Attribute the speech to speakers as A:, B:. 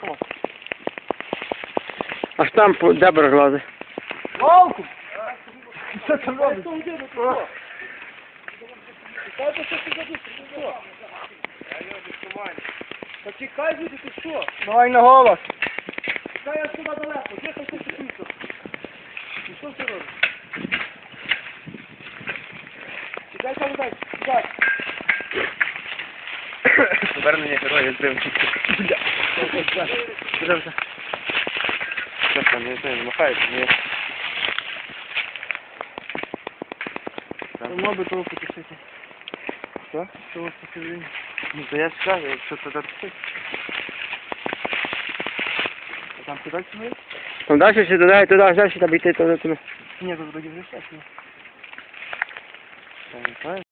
A: Ховай.
B: Аж там по- де береглази.
A: Валку! Що ти робиш? Та чекай, люди, ти що? Давай на голос. Чекай, я сюди далеко. Де ти? І що ти робиш? Чекай, там дай, чекай.
B: Повернення героя зривки. Що там, не знаю, махають, ні.
A: Давно би того потушити.
B: Що?
A: Того посередині.
B: Ну, то я ж кажу, якщо це так.
A: А там далі смотри?
B: Там далі ще туди, туди, далі, там йти, туди, туди.
A: Ні, тут вроді вже все.
B: Там, не знаю.